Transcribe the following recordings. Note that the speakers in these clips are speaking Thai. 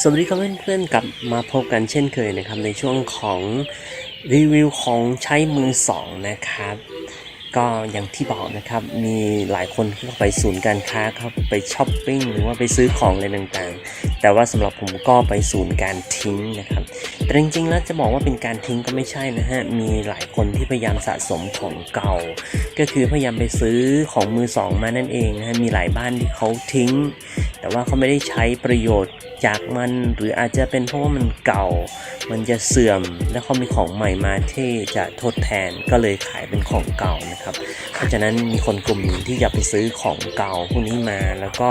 สวัสดีครับเพื่อนๆกลับมาพบกันเช่นเคยนะครับในช่วงของรีวิวของใช้มือสองนะครับ ก็อย่างที่บอกนะครับมีหลายคนที่เข้าไปศูนย์การค้าครับไปช้อปปิ้งหรือว่าไปซื้อของอะไรต่างๆ แต่ว่าสำหรับผมก็ไปศูนย์การทิ้งนะครับ แต่จริงๆแล้วจะบอกว่าเป็นการทิ้งก็ไม่ใช่นะฮะมีหลายคนที่พยายามสะสมของเก่า ก็คือพยายามไปซื้อของมือสองมานั่นเองนะฮะมีหลายบ้านที่เขาทิ้ง แต่ว่าเขาไม่ได้ใช้ประโยชน์จากมันหรืออาจจะเป็นเพราะว่ามันเก่า มันจะเสื่อมแล้วเขามีของใหม่มาที่จะทดแทนก็เลยขายเป็นของเก่านะครับ เพราะฉะนั้นมีคนกลุ่มหนึ่งที่อยากไปซื้อของเก่าพวกนี้มา แล้วก็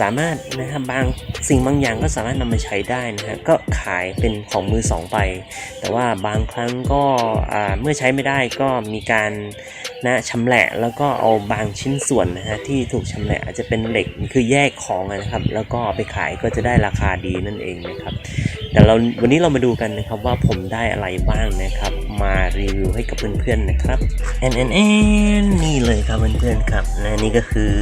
สามารถนะฮะบางสิ่งบางอย่างก็สามารถนำมาใช้ได้นะฮะก็ขายเป็นของมือสองไป แต่ว่าบางครั้งก็เมื่อใช้ไม่ได้ก็มีการนะชำแหละแล้วก็เอาบางชิ้นส่วนนะฮะที่ถูกชำแหละอาจจะเป็นเหล็กคือแยกของนะครับ แล้วก็เอาไปขายก็จะได้ราคาดีนั่นเองนะครับ แต่เราวันนี้เรามาดูกันนะครับว่าผมได้อะไรบ้างนะครับ มารีวิวให้กับเพื่อนๆนะครับแอนแอนแอนนี่เลยครับเพื่อนๆครับและนี่ก็คือ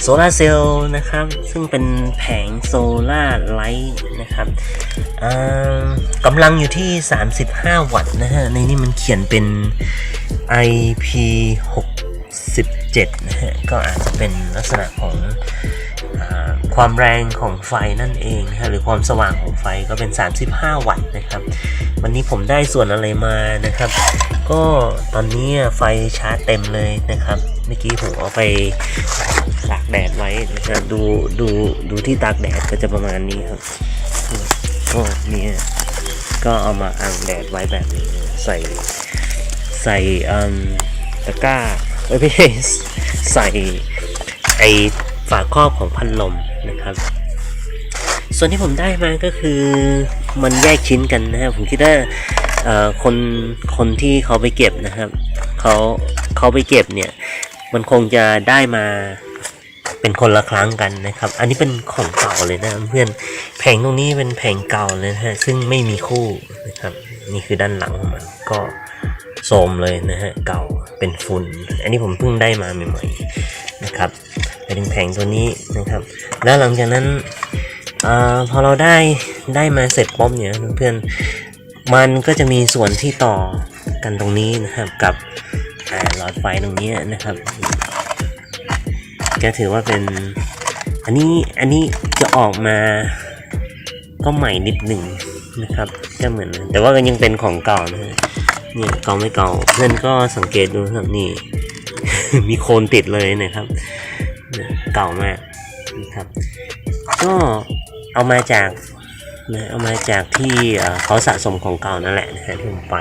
โซลาร์เซลล์นะครับ ซึ่งเป็นแผงโซลาร์ไลท์นะครับกำลังอยู่ที่ 35 วัตต์นะฮะ ในนี้มันเขียนเป็น IP 67นะฮะ ก็อาจจะเป็นลักษณะของ ความแรงของไฟนั่นเองนะฮะหรือความสว่างของไฟก็เป็น 35 วัตต์นะครับ วันนี้ผมได้ส่วนอะไรมานะครับ ก็ตอนนี้ไฟชาร์จเต็มเลยนะครับเมื่อกี้ผมเอาไปตากแดดไว้นะครับดูดูดูที่ตากแดดก็จะประมาณนี้ครับก็เนี่ยก็เอามาอังแดดไว้แบบนี้ใส่ใส่อืมตะกร้าไม่ใช่ใส่ไอฝาครอบของพัดลมนะครับ ส่วนที่ผมได้มาก็คือมันแยกชิ้นกันนะครับผมคิดว่าคนคนที่เขาไปเก็บนะครับเขาเขาไปเก็บเนี่ย มันคงจะได้มาเป็นคนละครั้งกันนะครับ อันนี้เป็นของเก่าเลยนะเพื่อนแผงตรงนี้เป็นแผงเก่าเลยนะฮะซึ่งไม่มีคู่นะครับ นี่คือด้านหลังของมันก็โทรมเลยนะฮะเก่าเป็นฝุ่นอันนี้ผมเพิ่งได้มาใหม่ๆนะครับ ไปถึงแผงตัวนี้นะครับ แล้วหลังจากนั้นอพอเราได้ได้มาเสร็จปุ๊บเนี่ยเพื่อนๆมันก็จะมีส่วนที่ต่อกันตรงนี้นะครับกับหลอดไฟตรงนี้นะครับ ก็ถือว่าเป็นอันนี้อันนี้จะออกมาก็ใหม่นิดหนึ่งนะครับก็เหมือนแต่ว่าก็ยังเป็นของเก่านะฮะเนี่ยเก่าไม่เก่าเพื่อนก็สังเกตดูครับนี่ มีโคนติดเลยนะครับ เก่ามากนะครับ ก็เอามาจากนะเอามาจากที่เขาสะสมของเก่านั่นแหละนะฮะที่ผมไป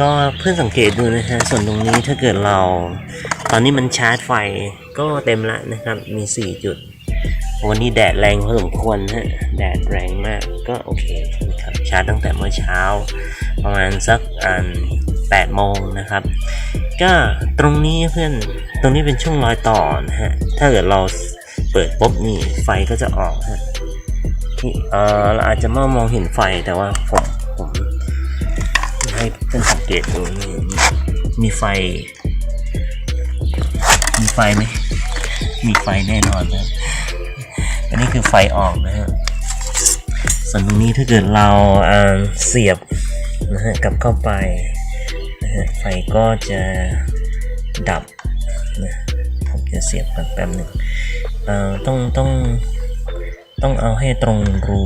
ก็เพื่อนสังเกตดูนะฮะส่วนตรงนี้ถ้าเกิดเรา ตอนนี้มันชาร์จไฟก็เต็มละนะครับมี 4 จุด วันนี้แดดแรงพอสมควรฮะแดดแรงมากก็โอเคนะครับชาร์จตั้งแต่เมื่อเช้า ประมาณสักอัน8โมงนะครับ ก็ตรงนี้เพื่อน รงนี้เป็นช่วงรอยต่อนะฮะ ถ้าเกิดเราเปิดปุ๊บนี่ไฟก็จะออกฮะที่เออเราอาจจะไม่มองเห็นไฟแต่ว่าผมผมให้เพื่อนสังเกตดูนี่มีไฟ มีไฟไหมมีไฟแน่นอนนะอันนี้คือไฟออกนะฮะส่วนตรงนี้ถ้าเกิดเราอ่าเสียบนะฮะกับเข้าไปนะฮะไฟก็จะดับะเสียบก่อนแป๊บหนึ่งเอ่อต้องต้องต้องเอาให้ตรงรู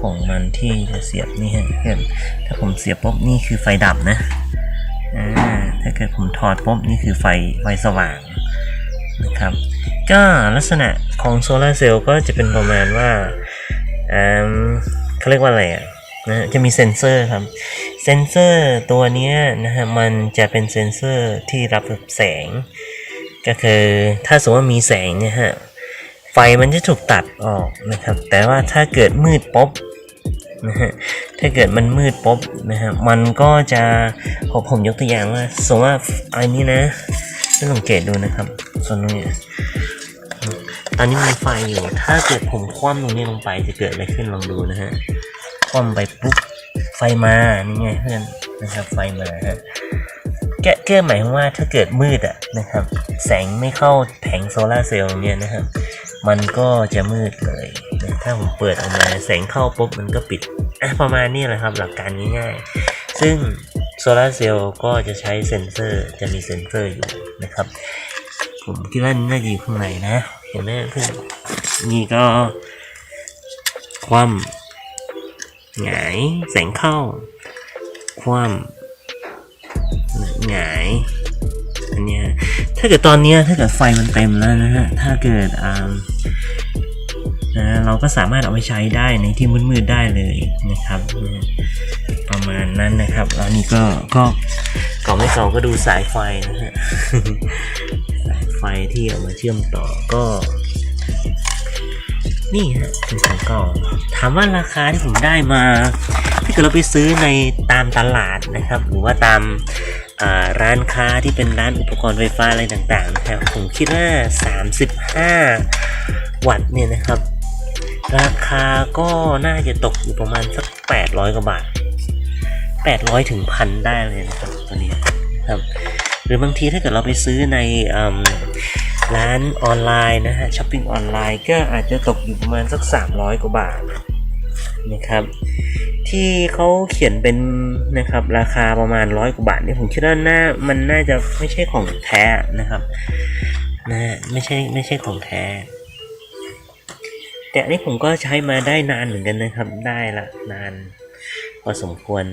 ของมันที่จะเสียบนี่ฮะเพื่อนถ้าผมเสียบปุ๊บนี่คือไฟดับนะอ่าถ้าเกิดผมถอดปุ๊บนี่คือไฟไฟสว่างนะครับ ก็ลักษณะของโซลาร์เซลล์ก็จะเป็นประมาณว่าอ่าเขาเรียกว่าอะไรอะนะจะมีเซ็นเซอร์ครับ เซ็นเซอร์ตัวนี้นะฮะมันจะเป็นเซ็นเซอร์ที่รับแสง ก็คือถ้าสมมติว่ามีแสงเนี่ยฮะไฟมันจะถูกตัดออกนะครับ แต่ว่าถ้าเกิดมืดปุ๊บนะฮะถ้าเกิดมันมืดปุ๊บนะฮะมันก็จะผมผมยกตัวอย่างว่าสมมติว่าอันนี้นะให้สังเกตดูนะครับส่วนตรงนี้ตอนนี้มีไฟอยู่ ถ้าเกิดผมคว่ำตรงนี้ลงไปจะเกิดอะไรขึ้นลองดูนะฮะคว่ำไปปุ๊บไฟมานี่ไงเพื่อนนะครับไฟมาฮะ แก้แก้หมายว่าถ้าเกิดมืดอะนะครับ แสงไม่เข้าแผงโซลาเซลล์เนี่ยนะครับ มันก็จะมืดเลยนะถ้าผมเปิดออกมาแสงเข้าปุ๊บมันก็ปิดอะประมาณนี้แหละครับหลักการง่ายๆ ซึ่งโซลาเซลล์ก็จะใช้เซ็นเซอร์จะมีเซ็นเซอร์อยู่นะครับ ผมคิดว่าน่าจะอยู่ข้างในนะ เห็นไหมเพื่อนนี่ก็ ความหงายแสงเข้า ความ หงายอันเนี้ยถ้าเกิดตอนเนี้ยถ้าเกิดไฟมันเต็มแล้วนะฮะถ้าเกิดอ่านะเราก็สามารถเอาไปใช้ได้ในที่มืดๆได้เลยนะครับนะประมาณนั้นนะครับ แล้วนี่ก็ก็กล่องที่สองก็ดูสายไฟนะฮะสายไฟที่เอามาเชื่อมต่อก็ นี่ฮะเป็นของเก่าถามว่าราคาที่ผมได้มา ถ้าเกิดเราไปซื้อในตามตลาดนะครับ หรือว่าตามอ่า ร้านค้าที่เป็นร้านอุปกรณ์ไฟฟ้าอะไรต่างๆนะครับผมคิดว่า 35 วัตต์เนี่ยนะครับ ราคาก็น่าจะตกอยู่ประมาณสัก 800 กว่าบาท 800 ถึงพันได้เลยนะครับตัวนี้นะครับหรือบางทีถ้าเกิดเราไปซื้อในอร้านออนไลน์นะฮะช้อปปิ้งออนไลน์ก็อาจจะตกอยู่ประมาณสัก 300 กว่าบาทนะครับ ที่เขาเขียนเป็นนะครับราคาประมาณร้อยกว่าบาทเนี่ยผมคิดว่าน่ามันน่าจะไม่ใช่ของแท้นะครับนะไม่ใช่ไม่ใช่ของแท้ แต่อันนี้ผมก็ใช้มาได้นานเหมือนกันนะครับ ได้ละนาน พอสมควร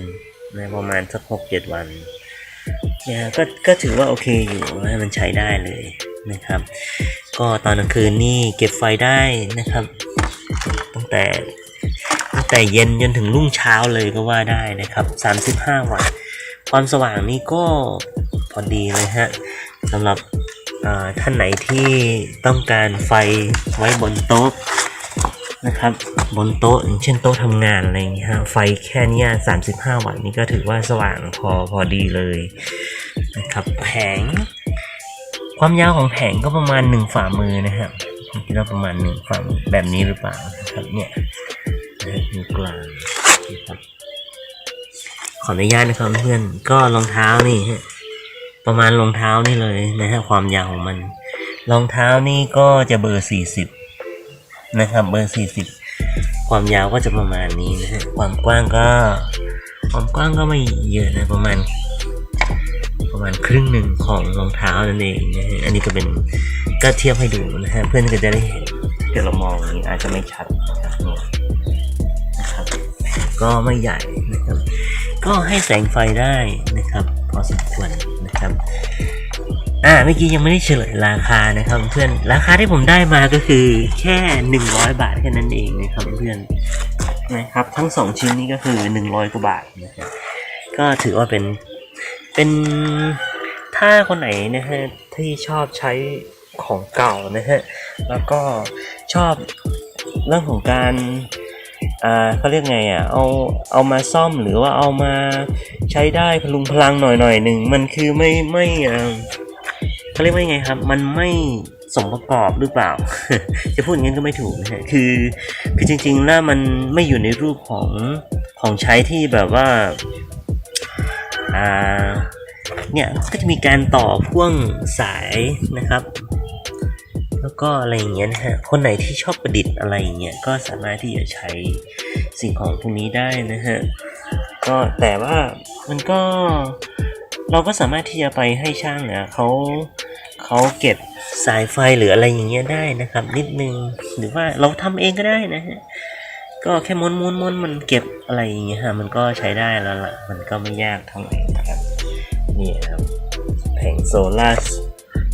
นะประมาณสักหกเจ็ดวันนี่ยก็ก็ถือว่าโอเคอยู่นะมันใช้ได้เลยนะครับ ก็ตอนกลางคืนนี่เก็บไฟได้นะครับ ตั้งแต่ ตั้งแต่เย็นจนถึงรุ่งเช้าเลยก็ว่าได้นะครับ 35 วัตต์ ความสว่างนี่ก็พอดีเลยฮะสำหรับท่านไหนที่ต้องการไฟไว้บนโต๊ะนะครับ บนโต๊ะเช่นโต๊ะทำงานอะไรอย่างเงี้ยฮะไฟแค่เนี้ย35 วัตต์นี่ก็ถือว่าสว่างพอพอดีเลยนะครับแผง ความยาวของแผงก็ประมาณหนึ่งฝ่ามือนะครับคิดว่าประมาณหนึ่งฝ่ามือแบบนี้หรือเปล่านะครับเนี่ย นะนิ้วกลางนะครับขออนุญาตนะครับเพื่อนก็รองเท้านี่ฮะประมาณรองเท้านี่เลยนะฮะความยาวของมันรองเท้านี่ก็จะเบอร์สี่สิบนะครับ เบอร์สี่สิบความยาวก็จะประมาณนี้นะฮะความกว้างก็ ความกว้างก็ไม่เยอะนะประมาณ ประมาณครึ่งหนึ่งของรองเท้านั่นเองนะฮะอันนี้ก็เป็นก็เทียบให้ดูนะฮะเพื่อนก็จะได้เห็นเดี๋ยวเรามองอย่างนี้อาจจะไม่ชัดนะครับ ก็ไม่ใหญ่นะครับ ก็ให้แสงไฟได้นะครับ พอสมควรนะครับอ่าเมื่อกี้ยังไม่ได้เฉลยราคานะครับเพื่อนราคาที่ผมได้มาก็คือแค่หนึ่งร้อยบาทแค่นั้นเองนะครับเพื่อนนะครับทั้งสองชิ้นนี้ก็คือหนึ่งร้อยกว่าบาทนะครับก็ถือว่าเป็นเป็นถ้าคนไหนนะฮะที่ชอบใช้ของเก่านะฮะแล้วก็ชอบเรื่องของการ อ่าเขาเรียกไงอะเอาเอามาซ่อมหรือว่าเอามาใช้ได้พลุงพลังหน่อยหน่อยหนึ่งมันคือไม่ไม่อ่าเขาเรียกว่าไงครับ มันไม่สมประกอบหรือเปล่า จะพูดอย่างนั้นก็ไม่ถูกนะฮะคือคือจริงๆแล้วมันไม่อยู่ในรูปของของใช้ที่แบบว่าอ่าเนี่ยก็จะมีการต่อพ่วงสายนะครับ แล้วก็อะไรอย่างเงี้ยนะฮะ คนไหนที่ชอบประดิษฐ์อะไรอย่างเงี้ยก็สามารถที่จะใช้สิ่งของพวกนี้ได้นะฮะ ก็แต่ว่ามันก็เราก็สามารถที่จะไปให้ช่างเนี่ยเขาเขาเก็บสายไฟหรืออะไรอย่างเงี้ยได้นะครับ นิดนึงหรือว่าเราทำเองก็ได้นะฮะก็แค่ม้วนม้วนม้วนมันเก็บอะไรอย่างเงี้ยฮะมันก็ใช้ได้แล้วล่ะ มันก็ไม่ยากเท่าไหร่นะครับนี่ครับแผงโซลาร์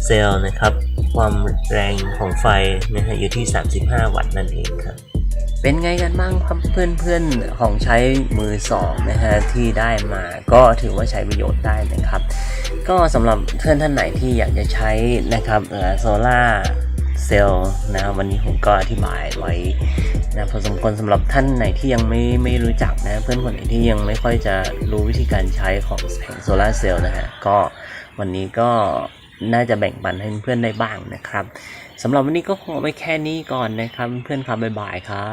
เซลล์นะครับ ความแรงของไฟนะฮะอยู่ที่ 35 วัตต์นั่นเองครับ เป็นไงกันบ้างครับเพื่อนๆของใช้มือสองนะฮะที่ได้มาก็ถือว่าใช้ประโยชน์ได้นะครับ ก็สำหรับเพื่อนท่านไหนที่อยากจะใช้นะครับโซล่าเซลล์นะครับวันนี้ผมก็อธิบายไว้นะพอสมควรสำหรับท่านไหนที่ยังไม่ไม่รู้จักนะเพื่อนคนไหนที่ยังไม่ค่อยจะรู้วิธีการใช้ของแผงโซลาเซลล์นะฮะก็วันนี้ก็ น่าจะแบ่งปันให้เพื่อนได้บ้างนะครับสำหรับวันนี้ก็คงเอาไว้แค่นี้ก่อนนะครับ เพื่อนครับบ๊ายบายครับ